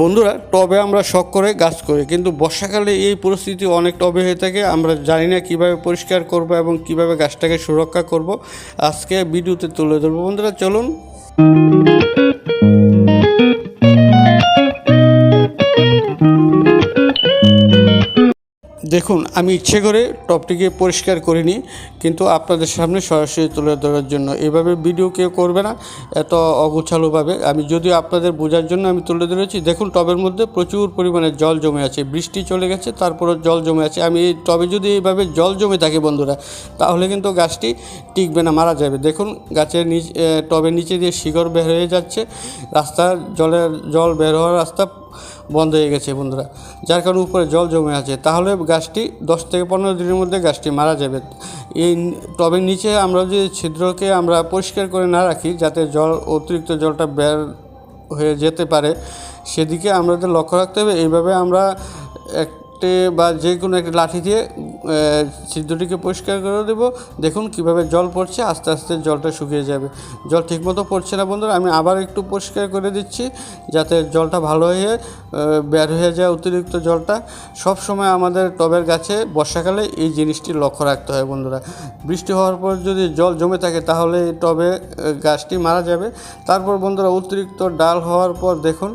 বন্ধুরা, টবে আমরা শখ করে গাছ করি, কিন্তু বর্ষাকালে এই পরিস্থিতি অনেক টবে হয়ে থাকে, আমরা জানি না কীভাবে পরিষ্কার করব এবং কীভাবে গাছটাকে সুরক্ষা করব। আজকে ভিডিওতে তুলে ধরবো। বন্ধুরা, চলুন। দেখুন, আমি ইচ্ছে করে টপটিকে পরিষ্কার করিনি, কিন্তু আপনাদের সামনে সরাসরি তুলে ধরার জন্য। এভাবে ভিডিও কেউ করবে না, এত অগোছালোভাবে। আমি যদিও আপনাদের বোঝার জন্য আমি তুলে ধরেছি, দেখুন টবের মধ্যে প্রচুর পরিমাণে জল জমে আছে, বৃষ্টি চলে গেছে তারপরে জল জমে আছে। আমি এই টবে যদি এইভাবে জল জমে থাকে বন্ধুরা, তাহলে কিন্তু গাছটি টিকবে না, মারা যাবে। দেখুন, গাছের নিচ টবের নিচে দিয়ে শিকড় বের হয়ে যাচ্ছে, রাস্তার জলের জল বের হওয়ার রাস্তা বন্ধ হয়ে গেছে বন্ধুরা। যার কারণে উপরে জল জমে আছে। তাহলে গাছটি দশ থেকে পনেরো দিনের মধ্যে গাছটি মারা যাবে। এই টবের নিচে আমরা যদি ছিদ্রকে আমরা পরিষ্কার করে না রাখি, যাতে জল, অতিরিক্ত জলটা বের হয়ে যেতে পারে, সেদিকে আমাদের লক্ষ্য রাখতে হবে। এইভাবে আমরা একটি বা যে কোনো একটি লাঠি দিয়ে ছিদ্রটিকে পরিষ্কার করে দেবো। দেখুন কীভাবে জল পড়ছে, আস্তে আস্তে জলটা শুকিয়ে যাবে। জল ঠিকমতো পড়ছে না বন্ধুরা, আমি আবার একটু পরিষ্কার করে দিচ্ছি যাতে জলটা ভালো হয়ে বের হয়ে যায় অতিরিক্ত জলটা। সব সময় আমাদের টবের গাছে বর্ষাকালে এই জিনিসটি লক্ষ্য রাখতে হয় বন্ধুরা। বৃষ্টি হওয়ার পর যদি জল জমে থাকে তাহলে টবে গাছটি মারা যাবে। তারপর বন্ধুরা অতিরিক্ত ডাল হওয়ার পর দেখুন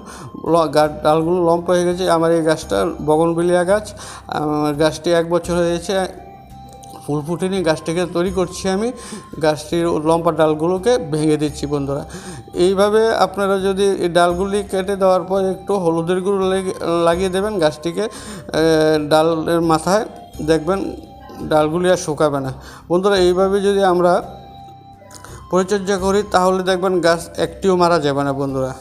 ডালগুলো লম্প হয়ে গেছে। আমার এই গাছটা বগনবিলিয়া গাছ গাছটি এক বছর হয়েছে। ফুল ফুটেনি গাছটিকে তৈরি করছি আমি। গাছটির লম্বা ডালগুলোকে ভেঙে দিচ্ছি বন্ধুরা। এইভাবে আপনারা যদি এই ডালগুলি কেটে দেওয়ার পর একটু হলুদের গুঁড়ো লেগে- লাগিয়ে দেবেন গাছটিকে ডালের মাথায় দেখবেন ডালগুলি আর শুকাবে না। বন্ধুরা, এইভাবে যদি আমরা পরিচর্যা করি, তাহলে দেখবেন গাছ একটিও মারা যাবে না বন্ধুরা।